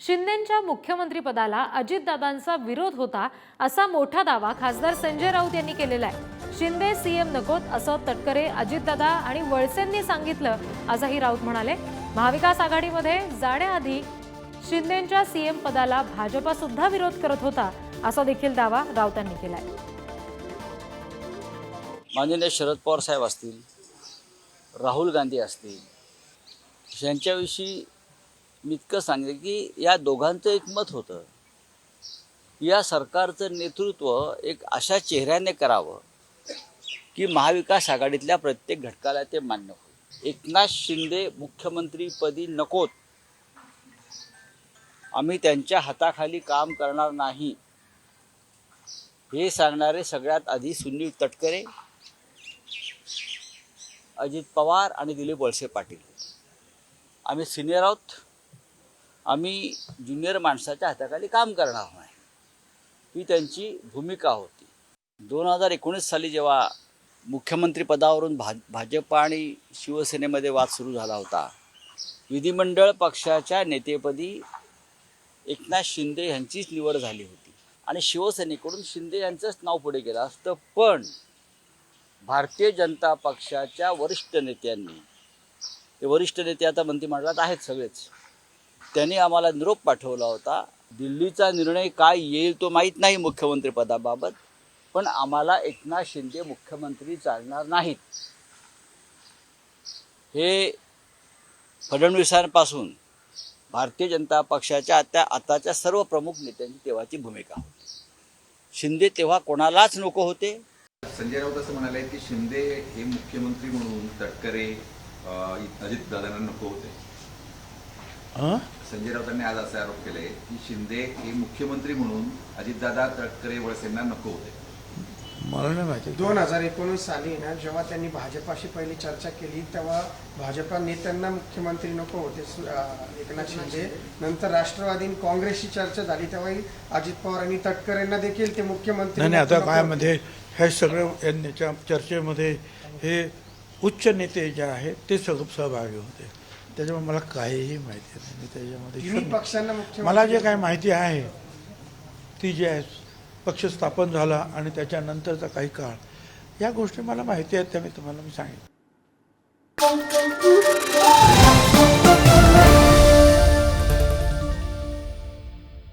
शिंदेंच्या मुख्यमंत्रीपदाला अजितदादांचा विरोध होता असा मोठा दावा खासदार संजय राऊत यांनी केलेला आहे. शिंदे सीएम नकोत असं तटकरे अजितदादा आणि वळसेंनी सांगितलं असंही राऊत म्हणाले. महाविकास आघाडीमध्ये जाण्याआधी शिंदेंच्या सीएम पदाला भाजपा सुद्धा विरोध करत होता असा देखील दावा राऊतांनी केलाय. माननीय शरद पवार साहेब असतील राहुल गांधी असतील यांच्याविषयी मी इतकं सांगेन की या दोघांचं एक मत होतं. या सरकारचं नेतृत्व एक अशा चेहऱ्याने करावं की महाविकास आघाडीतल्या प्रत्येक घटकाला ते मान्य होईल. एकनाथ शिंदे मुख्यमंत्रीपदी नकोत. आम्ही त्यांच्या हाताखाली काम करणार नाही. हे सांगणारे सगळ्यात आधी सुनील तटकरे अजित पवार आणि दिलीप वळसे पाटील. आम्ही सिनियर आहोत. आम्ही ज्युनियर माणसाच्या हाताखाली काम करणार नाही. ही त्यांची भूमिका होती. दोन हजार एकोणीस साली जेव्हा मुख्यमंत्रीपदावरून भा भाजप आणि शिवसेनेमध्ये वाद सुरू झाला होता विधिमंडळ पक्षाच्या नेतेपदी एकनाथ शिंदे यांचीच निवड झाली होती. आणि शिवसेनेकडून शिंदे यांचंच नाव पुढे गेलं असतं. पण भारतीय जनता पक्षाच्या वरिष्ठ नेत्यांनी ते वरिष्ठ नेते आता मंत्रिमंडळात आहेत सगळेच त्यांनी आम्हाला निरोप पाठवला होता. दिल्लीचा निर्णय काय येईल तो माहीत नाही मुख्यमंत्रीपदाबाबत पण आम्हाला एकनाथ शिंदे मुख्यमंत्री चालणार नाहीत. हे फडणवीसांपासून भारतीय जनता पक्षाच्या आता आताच्या सर्व प्रमुख नेत्यांची तेव्हाची भूमिका होती. शिंदे तेव्हा कोणालाच नको होते. संजय राऊत असं म्हणाले की शिंदे हे मुख्यमंत्री म्हणून तटकरे अजित दादांना नको होते. संजय राऊतांनी आज असे आरोप केले की शिंदे हे मुख्यमंत्री म्हणून अजितदादा तटकरे वळसेंना नको होते. मला नाही माहिती. दोन हजार एकोणीस साली ना जेव्हा त्यांनी भाजपाशी पहिली चर्चा केली तेव्हा भाजपा नेत्यांना मुख्यमंत्री नको होते एकनाथ शिंदे. नंतर राष्ट्रवादी काँग्रेसची चर्चा झाली तेव्हाही अजित पवार आणि तटकरेंना देखील ते मुख्यमंत्री नाही नाही आता काय. मध्ये हे सगळं यांच्या चर्चेमध्ये हे उच्च नेते जे आहेत ते सग सहभागी होते. त्याच्यामुळे मला काहीही माहिती नाही. मी त्याच्यामध्ये मला जे काही माहिती आहे ती जी आहे पक्ष स्थापन झाला आणि त्याच्यानंतरचा काही काळ या गोष्टी मला माहिती आहेत त्या मी तुम्हाला मी सांगितलं